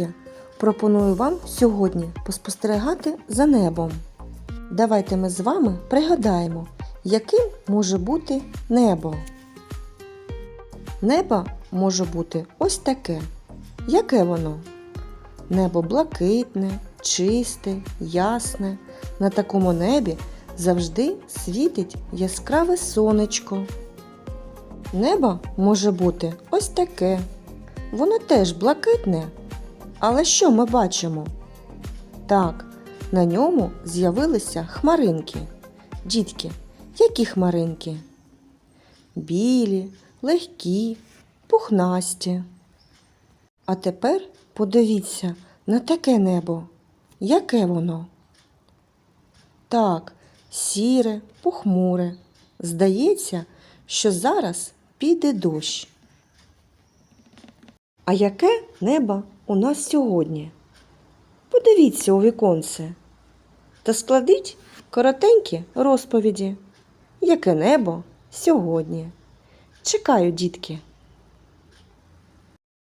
Дітки, пропоную вам сьогодні поспостерігати за небом. Давайте ми з вами пригадаємо, яким може бути небо. Небо може бути ось таке. Яке воно? Небо блакитне, чисте, ясне. На такому небі завжди світить яскраве сонечко. Небо може бути ось таке. Воно теж блакитне. Але що ми бачимо? Так, на ньому з'явилися хмаринки. Дітки, які хмаринки? Білі, легкі, пухнасті. А тепер подивіться на таке небо. Яке воно? Так, сіре, похмуре. Здається, що зараз піде дощ. А яке небо у нас сьогодні? Подивіться у віконце та складіть коротенькі розповіді. Яке небо сьогодні? Чекаю, дітки.